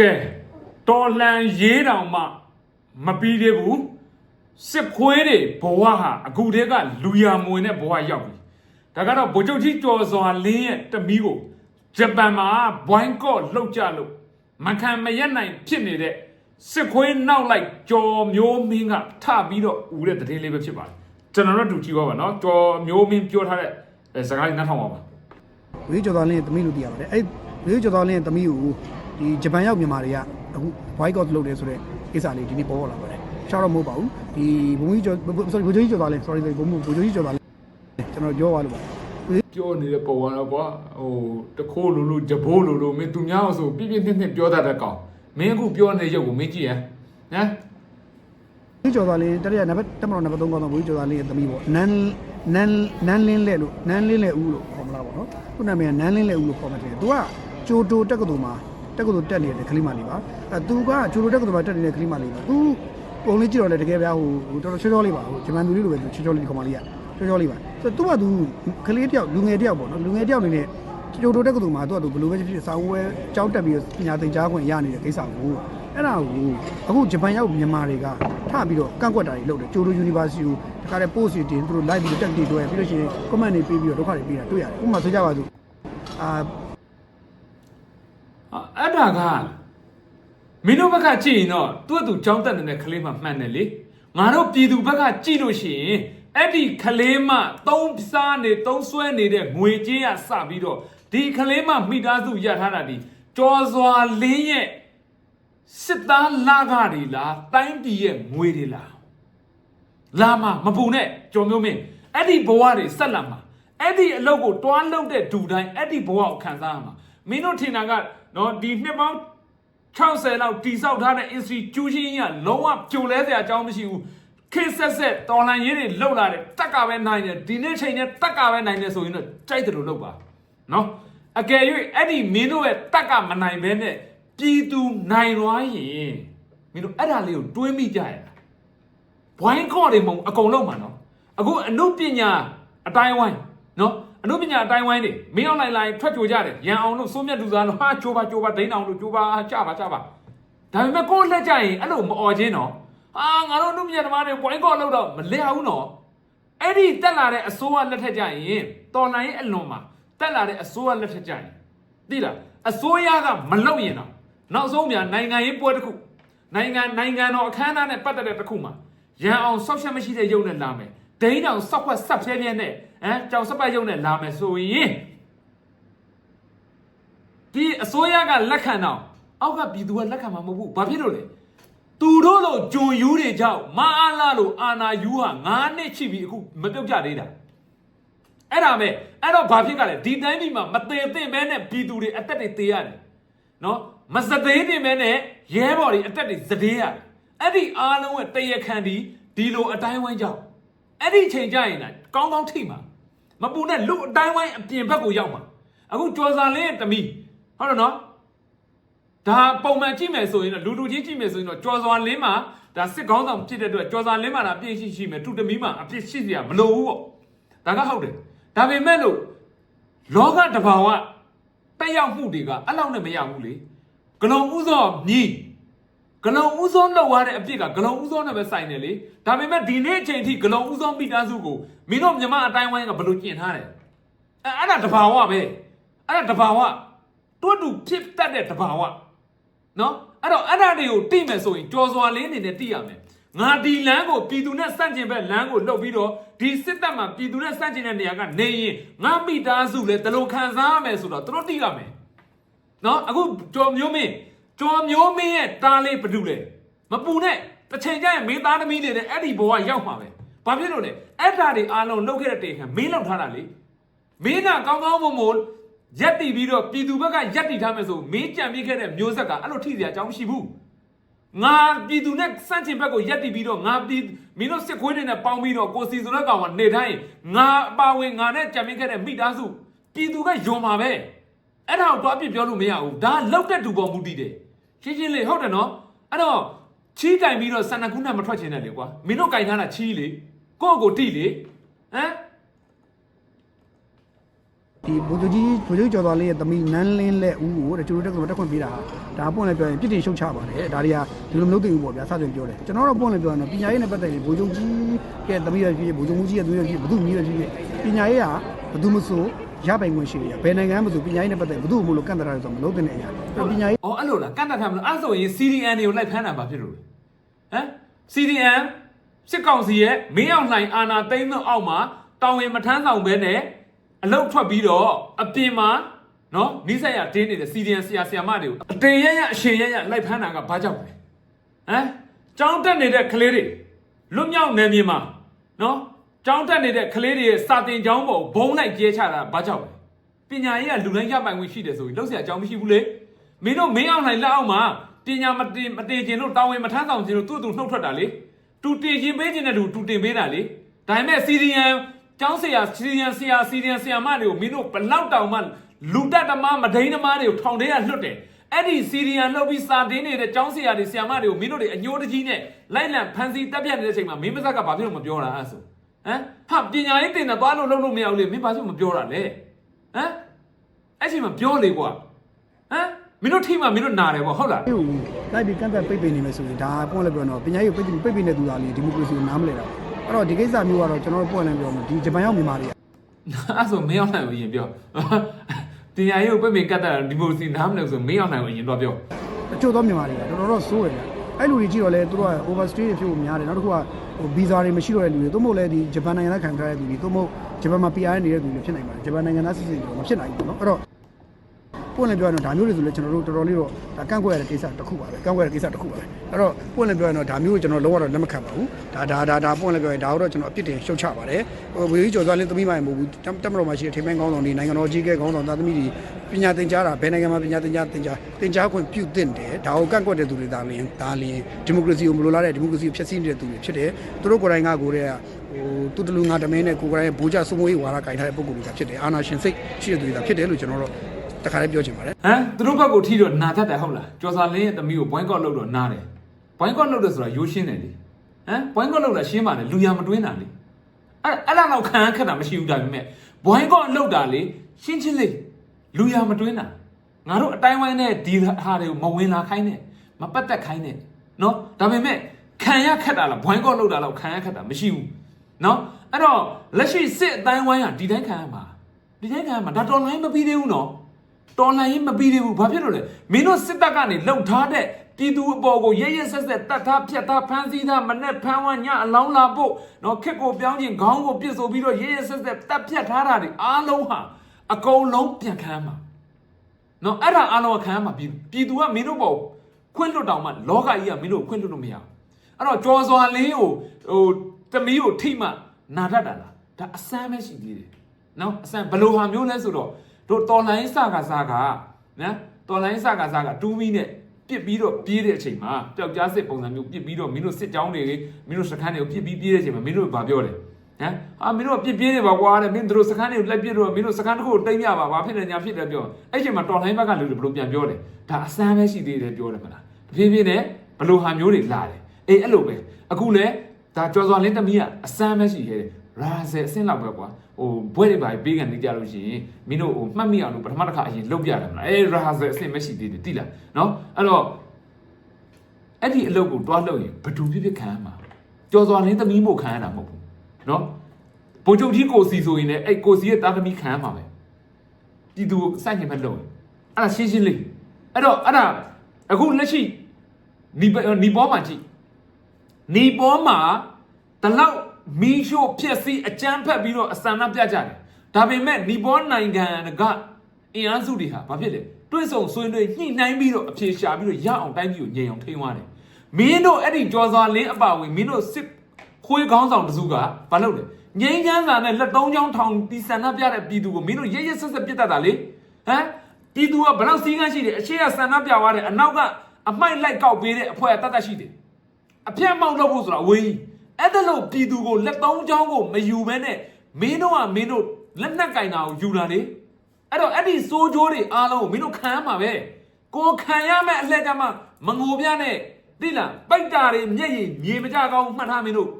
ကဲတော်လှန်ရေးတောင်မှမပြီးသေးဘူးစစ်ခွေးတွေဘဝဟာအခုတည်းကလူရမွေနဲ့ဘဝရောက်ပြီဒါကတော့ဗိုလ်ချုပ်ကြီးကျော်စွာလင်းရဲ့တမီးကိုဂျပန်မှာဘွိုင်းကော့လှုပ်ကြလို့မခံမရက်နိုင်ဖြစ်နေတဲ့စစ်ခွေးနောက်လိုက်ကျော်မျိုးမင်းကထပြီးတော့ဦးတဲ့တည်င်းလေးပဲဖြစ်ပါတယ်ကျွန်တော်တို့တူကြည့်ပါပါနော်ကျော်မျိုးမင်းပြောထားတဲ့အဲစကားလေးနားထောင်ပါပါဝေးကျော်သားလင်းရဲ့သမီးလို့သိရပါတယ်အဲ့ဝေးကျော်သားလင်းရဲ့သမီးကို ဒီဂျပန်ရောက်မြန်မာတွေကအခု boycott လုပ်တယ်ဆိုတော့ကိစ္စလေးဒီနေ့ပေါ်ပေါ်လာပါတယ်ရှောက်တော့မဟုတ်ပါဘူးဒီဘုံကြီးကျော် sorry ဘုံကြီးကျော်သားလင်း sorry ဘုံဘုံကြီးကျော်သားလင်းကျွန်တော်ပြောသွားလို့ပါပြောနေတဲ့ပုံကတော့ကွာဟိုတခိုးလိုလိုဂျဘိုးလိုလိုမင်းသူများအောင်ဆိုပြပြပြပြပြောတတ်တဲ့ကောင်မင်းအခုပြောနေရုပ်ကိုမင်းကြည့်ရဟမ်ဝေးကျော်သားလင်းတရရနံပါတ်တက်မတော်နံပါတ်3ကောင်းတော့ဝေးကျော်သားလင်းရဲ့သမီးပေါ့နန်းနန်းနန်းလင်းလဲလို့နန်းလင်းလဲဦးလို့ခေါ်မလားပေါ့နော်ခုနာမည်ကနန်းလင်းလဲဦးလို့ခေါ်မှတယ်သူကကျိုတိုတက်ကတူမှာ တက်ကတူတက်နေတဲ့ကလေးမလေးပါအဲသူကကျိုတိုတက်ကတူမှာတက်နေတဲ့ကလေးမလေးပါသူပုံလေးကြည့်တော့လေတကယ်ဗျာဟိုဟိုတော်တော်ချောချောလေးပါဟိုဂျမန်သူလေးလိုပဲသူချောချောလေးဒီကောင်မလေးကချောချောလေးပါဆိုတော့သူကသူကလေးတယောက်လူငယ်တယောက်ပေါ့နော်လူငယ်တယောက်အနေနဲ့ကျိုတိုတက်ကတူမှာသူကသူဘယ်လိုပဲဖြစ်ဖြစ်စာအုပ်ဝဲကြောင်းတက်ပြီးပညာသင်ကြားခွင့်ရနေတဲ့ကိစ္စကိုအဲ့ဒါကိုအခုဂျပန်ရောက်မြန်မာတွေကထပြီးတော့ကန့်ကွက်တာတွေလုပ်တယ်ကျိုတို University ကိုတခါတည်း post တွေတင်သူတို့ live ပြီးတက်တီတွဲပြီးလို့ရှိရင် comment တွေပေးပြီးတော့ဒုက္ခတွေပေးတာတွေ့ရတယ်ဥပမာဆိုကြပါစို့အာ အဲ့ဒါကမင်းတို့ဘက်ကကြည့်ရင်တော့သူ့အတူကြောင်းတက်နေတဲ့ကလေးမှမှန်တယ်လေငါတို့ပြည်သူဘက်ကကြည့်လို့ရှိရင်အဲ့ဒီကလေးမှသုံးစားနေသုံးဆွဲနေတဲ့ငွေကြေးရစပြီးတော့ဒီကလေးမှမိသားစုရထားတာဒီကြော်စွာလင်းရဲ့စစ်သားလာကတွေလားတိုင်းပြည်ရဲ့ငွေတွေလားလာမမပူနဲ့ကြော်မျိုးမင်းအဲ့ဒီဘဝတွေဆက်လာမှာအဲ့ဒီအလုပ်ကိုတွားလုပ်တဲ့ဒူတိုင်းအဲ့ဒီဘဝကိုခံစားရမှာ မင်းတို့ထင်တာကနော်ဒီနှစ်ပေါင်း60လောက်တိဆောက်ထားတဲ့ institution ကြီးကလုံးဝကြိုလဲစရာအကြောင်းမရှိဘူးခေတ်ဆက်ဆက်တော်လန်ရေးတွေလှုပ်လာတယ်တက်ကပဲနိုင်တယ်ဒီနေ့ချိန်နဲ့တက်ကပဲနိုင်တယ်ဆိုရင်တော့ကြိုက်တယ်လို့လုပ်ပါနော်အကယ်၍အဲ့ဒီမင်းတို့ရဲ့တက်ကမနိုင်ဘဲနဲ့ပြည်သူနိုင်သွားရင်မင်းတို့အဲ့ဒါလေးကိုတွေးမိကြရတာဘွိုင်းကော့တွေမဟုတ်အကုန်လုံးမှာနော်အခုအနုပညာအတိုင်းဝိုင်းနော် အနုပညာအတိုင်းဝိုင်းတွေမင်းအောင်လိုက်လိုက်ထွက်ကြိုကြတယ်ရန်အောင်လို့စိုးမြတ်လူသားလို့ဟာကြိုးပါကြိုးပါဒိန်းအောင်လို့ကြိုးပါကြပါကြပါဒါပေမဲ့ကိုယ်လက်ကြရင်အဲ့လိုမអော်ချင်းနော်ဟာငါတို့အနုပညာသမားတွေဘွိုင်းကော့လောက်တော့မလဲဘူးနော်အဲ့ဒီတက်လာတဲ့အစိုးရလက်ထက်ကြရင်တော်လိုင်းရဲ့အလွန်မှာတက်လာတဲ့အစိုးရလက်ထက်ကြရင်သိလားအစိုးရကမလုပ်ရင်တော့နောက်ဆုံးမြန်နိုင်ငံရေးပွဲတစ်ခုနိုင်ငံနိုင်ငံတော်အခမ်းအနားနဲ့ပတ်သက်တဲ့တစ်ခုမှာရန်အောင်ဆောက်ရှက်မရှိတဲ့ရုပ်နဲ့လာမယ်ဒိန်းတောင်ဆောက်ခွက်ဆက်ဖြဲဖြဲနဲ့ ဟမ်ကြောင်စပတ်ရုပ်နဲ့လာမယ်ဆိုရင်ဒီအစိုးရကလက်ခံတော့အောက်ကပြည်သူကလက်ခံမှာမဟုတ်ဘူးဘာဖြစ်လို့လဲသူတို့လိုဂျွန်ယူတွေကြောင့်မအားလာလို့အာနာယူဟာ9နှစ်ရှိပြီအခုမပြုတ်ကြသေးတာအဲ့ဒါမဲ့အဲ့တော့ဘာဖြစ်ကြလဲဒီတိုင်းပြည်မှာမသေးသင့်မဲနဲ့ပြည်သူတွေအသက်တွေသေးရတယ်နော်မစသေးတင်မဲနဲ့ရဲဘော်တွေအတက်တွေစသေးရတယ်အဲ့ဒီအားလုံးရဲ့တရခန်ဒီဒီလိုအတိုင်းဝိုင်းကြောင့်အဲ့ဒီချိန်ကြရင်လည်းကောင်းကောင်းထိမှာ မပူနဲ့လူအတိုင်းဝိုင်းအပြင်ဘက်ကိုရောက်မှာအခုကြော်စာလင်းရဲ့တမီဟုတ်တယ်နော်ဒါပုံမှန်ကြည့်မယ်ဆိုရင်တော့လူလူချင်းကြည့်မယ်ဆိုရင်တော့ကြော်စွာလင်းမှာဒါစစ်ကောင်းဆောင်ဖြစ်တဲ့အတွက်ကြော်စွာလင်းမှာဒါအပြည့်ရှိရှိမယ်သူတမီမှာအပြည့်ရှိစရာမလိုဘူးပေါ့ဒါကဟုတ်တယ်ဒါပေမဲ့လို့လောကတဘာဝတက်ရောက်မှုတွေကအဲ့လောက်နဲ့မရဘူးလေဂလုံဥသောမြည် ဂလုံဥသောလောက်ရတဲ့အပြစ်ကဂလုံဥသောနဲ့ပဲဆိုင်တယ်လေဒါပေမဲ့ဒီနေ့အချိန်ထိဂလုံဥသောမိသားစုကိုမင်းတို့မြမအတိုင်းဝိုင်းကဘယ်လိုကျင့်ထားတယ်အဲအဲ့ဒါတဘာဝပဲအဲ့ဒါတဘာဝတွတ်တူဖြစ်တတ်တဲ့တဘာဝနော်အဲ့တော့အဲ့ဒါတွေကိုတိမယ်ဆိုရင်ကြော်စွာလေးအနေနဲ့တိရမယ်ငါဒီလမ်းကိုပြည်သူနဲ့စန့်ကျင်ဘက်လမ်းကိုလှုပ်ပြီးတော့ဒီစစ်တပ်မှာပြည်သူနဲ့စန့်ကျင်တဲ့နေရာကနေရင်ငါမိသားစုလည်းတလို့ခံစားရမယ်ဆိုတော့သူတို့တိရမယ်နော်အခုကျော်မျိုးမင်း ကျော်မျိုးမင်းရဲ့တားလေးဘဒုလဲမပူနဲ့တစ်ချိန်ကျရင်မင်းသားသမီးတွေနဲ့အဲ့ဒီဘဝရောက်မှာပဲဘာဖြစ်လို့လဲအဲ့ဒါတွေအားလုံးလုပ်ခဲ့တဲ့တေခံမင်းလောက်ထားတာလေမင်းကကောင်းကောင်းမွန်မွန်ရက်တီပြီးတော့ပြည်သူဘက်ကရက်တီထားမယ်ဆိုမင်းကြံပြခဲ့တဲ့မျိုးဆက်ကအဲ့လိုထိစရာအကြောင်းမရှိဘူးငါပြည်သူနဲ့စန့်ကျင်ဘက်ကိုရက်တီပြီးတော့ငါပြည်မင်းတို့စစ်ခွေးတွေနဲ့ပေါင်းပြီးတော့ကိုစီဆိုတဲ့ကောင်ကနေတိုင်းငါအပါဝင်ငါနဲ့ကြံပြခဲ့တဲ့မိသားစုပြည်သူကယွန်မှာပဲအဲ့ဒါကိုတော့အပြစ်ပြောလို့မရဘူးဒါလောက်တဲ့သူပေါ်မူတည်တယ် ရှင်းရှင်းလေးဟုတ်တယ်နော်အဲ့တော့ချီးကင်ပြီးတော့ဆန္ဒကုဏမထွက်ချင်တယ်လေကွာမင်းတို့ကင်ထားတာချီးလေကိုယ့်ကိုတိလေဟမ်ဒီဘိုလ်ချုပ်ကြီးဘိုလ်ချုပ်ကျော်တော်လေးရဲ့သမီးနန်းလင်းလက်ဦးကိုတဲ့ကျွန်တော်တို့တက်ခွင့်ပေးတာဒါပွင့်လည်းပြောရင်ပြစ်တင်ရှုတ်ချပါတယ်ဒါတွေကဒီလိုမလုပ်သင့်ဘူးပေါ့ဗျာစသဖြင့်ပြောတယ်ကျွန်တော်တို့ပွင့်လည်းပြောရင်တော့ပညာရေးနဲ့ပတ်သက်ရင်ဘိုလ်ချုပ်ကြီးရဲ့သမီးရဲ့ဖြစ်ဖြစ်ဘိုလ်ချုပ်မှုကြီးရဲ့သမီးရဲ့ဖြစ်ဖြစ်ဘုသူမြည်ရဲ့ဖြစ်ဖြစ်ပညာရေးကဘသူမဆို ရပိုင်ခွင့်ရှိတယ်ဘယ်နိုင်ငံမှမဆိုပညာရေးနဲ့ပတ်သက်ဘသူ့မို့လို့ကန့်တရာတယ်ဆိုတော့မလုပ်တဲ့အရာပညာရေး။အော်အဲ့လိုလားကန့်တတ်ထားမလို့အဲ့ဆိုရင် CDN တွေကိုလိုက်ဖမ်းတာဘာဖြစ်လို့လဲ။ဟမ် CDN စစ်ကောင်စီရဲ့မင်းအောင်လှိုင်အာဏာသိမ်းသောအောက်မှာတောင်ဝင်မထမ်းဆောင်ဘဲနဲ့အလုတ်ထွက်ပြီးတော့အပြင်မှာနော်နိစ္စရတင်းနေတဲ့ CDN ဆရာဆရာမတွေကိုအတေရရအရှင်ရရလိုက်ဖမ်းတာကဘာကြောင့်လဲ။ဟမ်ကြောင်းတက်နေတဲ့ကလေးတွေလွတ်မြောက်နေမြေမှာနော် ကြောင်းတက်နေတဲ့ကလေးတွေရဲ့စာတင်ကျောင်းပေါ်ဘုံလိုက်ကျဲချတာဘာကြောင့်လဲ။ပညာရေးကလူတိုင်းရပိုင်ခွင့်ရှိတယ်ဆိုရင်လောက်เสียအကြောင်းမရှိဘူးလေ။မင်းတို့မင်းအောင်လှိုင်လက်အောက်မှာပညာမတင်မတင်ခြင်းလို့တောင်းဝင်မထမ်းဆောင်ခြင်းလို့သူ့သူနှုတ်ထွက်တာလေ။ တူတင်ချင်းပေးခြင်းနဲ့တူတူတင်ပေးတာလေဒါပေမဲ့စီရီယန်ကျောင်းဆရာစီရီယန်ဆရာစီရီယန်ဆရာမတွေကိုမင်းတို့ဘလောက်တောင်မှလူတက်သမားမဒိန်းသမားတွေကိုထောင်ထဲကလွတ်တယ်အဲ့ဒီစီရီယန်လှုပ်ပြီးစာတင်းနေတဲ့ကျောင်းဆရာတွေဆရာမတွေကိုမင်းတို့တွေအညိုးတကြီးနဲ့လိုက်လံဖန်စီတက်ပြတ်နေတဲ့အချိန်မှာမင်းမဆက်ကဘာဖြစ်လို့မပြောတာအဲ့ဆို ဟမ်ဟာပညာရေးတင်တာသွားလို့လုပ်လို့မရဘူးလေမင်းဘာလို့မပြောတာလဲဟမ်အဲ့ချိန်မှာပြောလေကွာဟမ်မင်းတို့ထိမှမင်းတို့နာတယ်ပေါ့ဟုတ်လားဟိုလိုက်ပြီးကန့်သက်ပိတ်ပင်နေမယ်ဆိုရင်ဒါပွင့်လည်းပြောတော့ပညာရေးပိတ်ပိတ်ပင်နေသူသားလေးဒီမိုကရေစီကိုနားမလဲတာအဲ့တော့ဒီကိစ္စမျိုးကတော့ကျွန်တော်တို့ပွင့်လည်းပြောမှာဒီဂျပန်ရောက်မြန်မာတွေကအဲ့ဆိုမင်းအောင်နိုင်ကိုအရင်ပြောတင်ညာရေးကိုပြည့်ပြည့်ကတ်တာဒီမိုစီနားမလဲဆိုမင်းအောင်နိုင်ကိုအရင်တော့ပြောတချို့သောမြန်မာတွေကတော်တော်တော့စိုးရတယ် အဲ့လူတွေကြည့်တော့လဲသူတို့က overstay တွေဖြစ်ဖို့များတယ်နောက်တစ်ခုကဟိုဗီဇာတွေမရှိတော့တဲ့လူတွေသို့မဟုတ်လဲဒီဂျပန်နိုင်ငံသားခံထားတဲ့လူတွေသို့မဟုတ်ဂျပန်မှာ PR နေတဲ့လူတွေဖြစ်နိုင်ပါတယ်ဂျပန်နိုင်ငံသားစစ်စစ်တွေမဖြစ်နိုင်ဘူးเนาะအဲ့တော့ ပွင့်လည်းပြောရင်တော့ဒါမျိုးတွေဆိုလဲကျွန်တော်တို့တော်တော်လေးတော့ဒါကန့်ကွက်ရတဲ့ကိစ္စတစ်ခုပါပဲကန့်ကွက်ရတဲ့ကိစ္စတစ်ခုပါပဲအဲ့တော့ပွင့်လည်းပြောရင်တော့ဒါမျိုးကိုကျွန်တော်လုံးဝတော့လက်မခံပါဘူးဒါဒါဒါဒါပွင့်လည်းပြောရင်ဒါတော့ကျွန်တော်အပြစ်တင်ရှုတ်ချပါတယ်ဟိုဝေကြီးကျော်သွားလင်းသမီးမိုင်မဟုတ်ဘူးတက်မတော်မှာရှိတဲ့ထိမ့်မိုင်းကောင်းဆောင်တွေနိုင်ငံတော်ကြီးကဲကောင်းဆောင်သားသမီးတွေပညာသင်ကြားတာဘယ်နိုင်ငံမှာပညာသင်ကြားသင်ကြားသင်ကြားခွင့်ပြုသင့်တယ်ဒါကိုကန့်ကွက်တဲ့သူတွေဒါလင်းဒါလင်းဒီမိုကရေစီကိုမလိုလားတဲ့ဒီမိုကရေစီကိုဖျက်ဆီးနေတဲ့သူတွေဖြစ်တယ်သူတို့ကိုယ်တိုင်ကကိုယ်တည်းကဟိုတူတလူငါတမင်းနဲ့ကိုယ်ကိုယ်တိုင်ဘူကြစုံမွေးဝါဒကင်ထားတဲ့ပုံကူတွေကဖြစ်တယ်အာနာရှင်စိတ်ရှိတဲ့သူတွေကဖြစ်တယ်လို့ကျွန်တော်တို့ တခါလေးပြောချင်ပါတယ်ဟမ်သူတို့ဘက်ကိုထိတော့နာတတ်တယ်ဟုတ်လားကျော်စာလင်းရဲ့သမီးကိုဘွိုင်းကော့လုပ်တော့နားတယ်ဘွိုင်းကော့လုပ်တယ်ဆိုတာရိုးရှင်းတယ်လေဟမ်ဘွိုင်းကော့လုပ်တာရှင်းပါတယ်လူရမတွင်းတာလေအဲ့အဲ့လောက်တော့ခံရခက်တာမရှိဘူးဒါပေမဲ့ဘွိုင်းကော့လုပ်တာလေရှင်းချင်းလေးလူရမတွင်းတာငါတို့အတိုင်းဝိုင်းနဲ့ဒီဟာတွေကိုမဝင်လာခိုင်းနဲ့မပတ်သက်ခိုင်းနဲ့နော်ဒါပေမဲ့ခံရခက်တာလားဘွိုင်းကော့လုပ်တာတော့ခံရခက်တာမရှိဘူးနော်အဲ့တော့လက်ရှိစစ်အတိုင်းဝိုင်းကဒီတိုင်းခံရမှာဒီတိုင်းခံရမှာဒါတော်လိုင်းမပြီးသေးဘူးနော် တော်လှန်ရေးမပြီးသေးဘူးဘာဖြစ်လို့လဲမင်းတို့စစ်တပ်ကနေလှုပ်ထားတဲ့ပြည်သူအပေါ်ကိုရရဆက်ဆက်တတ်ထားဖြတ်ထားဖမ်းဆီးထားမနဲ့ဖမ်းဝညအလောင်းလာဖို့နော်ခက်ကိုပြောင်းခြင်းခေါင်းကိုပြစ်ဆိုပြီးတော့ရရဆက်ဆက်တတ်ဖြတ်ထားတာတွေအားလုံးဟာအကုန်လုံးပြန်ခံမှာနော်အဲ့ဒါအားလုံးကခံရမှာပြည်ပြည်သူကမင်းတို့ပေါ်ခွင့်လွတ်တောင်မှလောကကြီးကမင်းတို့ကိုခွင့်လွတ်လို့မရဘူးအဲ့တော့ကြော်စွာလေးကိုဟိုတမီးကိုထိမှနာတတ်တာလားဒါအစမ်းပဲရှိသေးတယ်နော်အစမ်းဘယ်လိုဟာမျိုးလဲဆိုတော့ တို့တော်လိုင်းစကားစားကနော်တော်လိုင်းစကားစားကတူးမီနဲ့ပြစ်ပြီးတော့ပြေးတဲ့အချိန်မှာပျောက်ကြားစစ်ပုံစံမျိုးပြစ်ပြီးတော့မင်းတို့စစ်ကြောင်းတွေမင်းတို့စခန်းတွေကိုပြစ်ပြီးပြေးတဲ့အချိန်မှာမင်းတို့ဗာပြောတယ်ဟမ်အာမင်းတို့ကပြစ်ပြေးနေပါကွာတဲ့မင်းတို့စခန်းတွေကိုလိုက်ပြစ်တော့မင်းတို့စခန်းတစ်ခုကိုတိမ့်ရပါဘာဖြစ်နေညာဖြစ်တယ်ပြောအဲ့ချိန်မှာတော်လိုင်းဘက်ကလူတွေဘယ်လိုပြန်ပြောတယ်ဒါအစမ်းပဲရှိသေးတယ်ပြောတယ်မလားတဖြည်းဖြည်းနဲ့ဘယ်လိုဟာမျိုးတွေလာတယ်အေးအဲ့လိုပဲအခုလဲ ဒါကြော်စွာလင်းသမီးကအစမ်းပဲရှိခဲ့တယ်ရာဇယ်အစင်းလောက်ပဲကွာဟိုဘွဲတွေပါပေးကန်နေကြလို့ရှိရင်မင်းတို့ဟိုမှတ်မိအောင်လို့ပထမတစ်ခါအရင်လုပ်ပြတယ်မလားအဲရာဇယ်အစင်းမရှိသေးတယ်တိလားနော်အဲ့တော့အဲ့ဒီအလုပ်ကိုတွားလုပ်ရင်ဘယ်သူဖြစ်ဖြစ်ခံရမှာကြော်စွာလင်းသမီးမို့ခံရတာမဟုတ်ဘူးနော်ဘိုလ်ချုပ်ကြီးကိုစီဆိုရင်လည်းအဲ့ကိုစီရဲ့တာသမီးခံရမှာပဲပြည်သူကိုစိုက်နေမဲ့လုပ်ရင်အဲ့ဒါရှင်းရှင်းလေးအဲ့တော့အဲ့ဒါအခုလက်ရှိနီနီပေါ်မှာကြည့် နေပေါ်မှာတလောက်မီးရှို့ဖြစ်စီအကြမ်းဖက်ပြီးတော့အစံနှပြကြတယ်ဒါပေမဲ့နေပေါ်နိုင်ငံကအင်အားစုတွေဟာဘာဖြစ်လဲတွန့်ဆုံဆွေးနွေးညှိနှိုင်းပြီးတော့အဖြေရှာပြီးတော့ရအောင်တိုင်းပြည်ကိုညင်အောင်ထိန်းသွားတယ်မင်းတို့အဲ့ဒီကြော်စွာလင်းအပါဝင်မင်းတို့စစ်ခွေးကောင်းဆောင်တစုကဘာလုပ်လဲငိမ့်ချမ်းစာနဲ့လက်သုံးချောင်းထောင်တီဆန္ဒပြတဲ့ပြည်သူကိုမင်းတို့ရရဆက်ဆက်ပြစ်တတ်တာလေဟမ်ပြည်သူကဘယ်လောက်စီးကန်းရှိတယ်အရှိကဆန္ဒပြသွားတယ်အနောက်ကအမိုက်လိုက်ကောက်ပေးတဲ့အဖွဲ့ကတတ်တတ်ရှိတယ် အပြတ်မောက်လုပ်ဖို့ဆိုတာအဝေးကြီးအဲ့ဒါလို့ပြည်သူကိုလက်သုံးချောင်းကိုမယူဘဲနဲ့မင်းတို့ကမင်းတို့လက်နက်ကင်တာကိုယူတာလေအဲ့တော့အဲ့ဒီစိုးကြိုးတွေအားလုံးကိုမင်းတို့ခံရမှာပဲကိုခံရမဲ့အလှည့်ကြမှာမငိုပြနဲ့တိလားပိတ်တာတွေမျက်ရည်မြေမကြကောင်းမှတ်ထားမင်းတို့